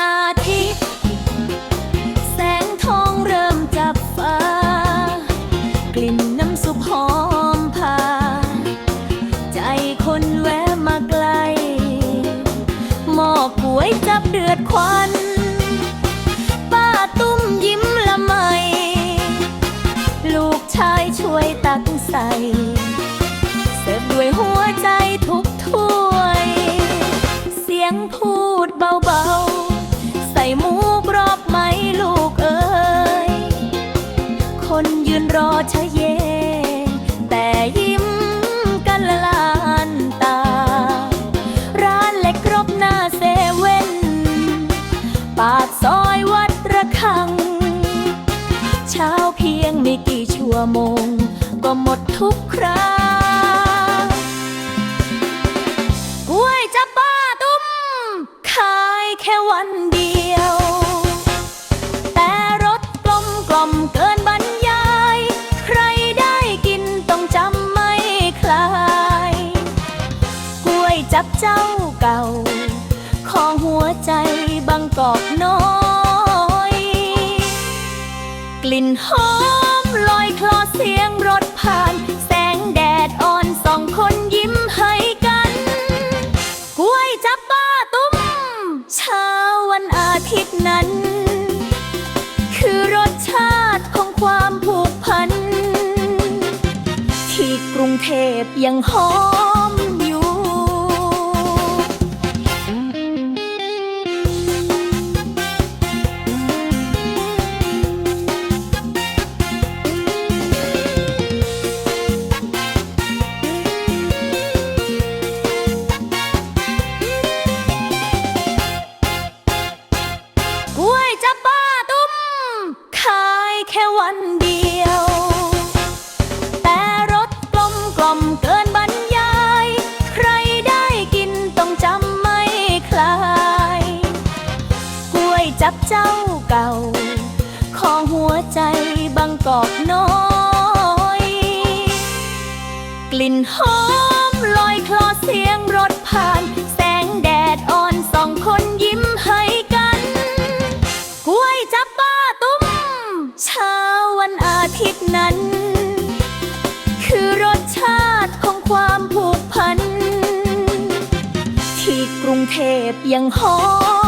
อาทิแสงทองเริ่มจับฟ้า กลิ่นน้ำสุปหอมพา ใจคนแวะมาไกล หมอกก๋วยจับเดือดควันป้าตุ้มยิ้มละไม ลูกชายช่วยตักใส่เสร์ฟด้วยหัวใจทุกถ้วย เสียงพูดเบาๆ หมดทุกครากล้วยจับป้าตุ้ม ขายแค่วันเดียว แต่รสกลมกล่อมเกินบรรยาย ใครได้กินต้องจำไม่คลาย กล้วยจับเจ้าเก่า ของหัวใจบางกอกน้อย กลิ่นหอม ลอยคลอเสียงรถผ่าน แสงแดดอ่อนสองคนยิ้มให้กันกล้วยจับป้าตุ้ม เช้าวันอาทิตย์นั้น คือรสชาติของความผูกพัน ที่กรุงเทพยังหอม แค่วันเดียว แต่รสกลมกล่อมเกินบรรยาย ใครได้กินต้องจำไม่คลายกล้วยจับเจ้าเก่า ของหัวใจบางกอกน้อย กลิ่นหอมลอยคลอเสียงรถผ่านแส คิดนั้น คือรสชาติของความผูกพัน ที่กรุงเทพยังหอม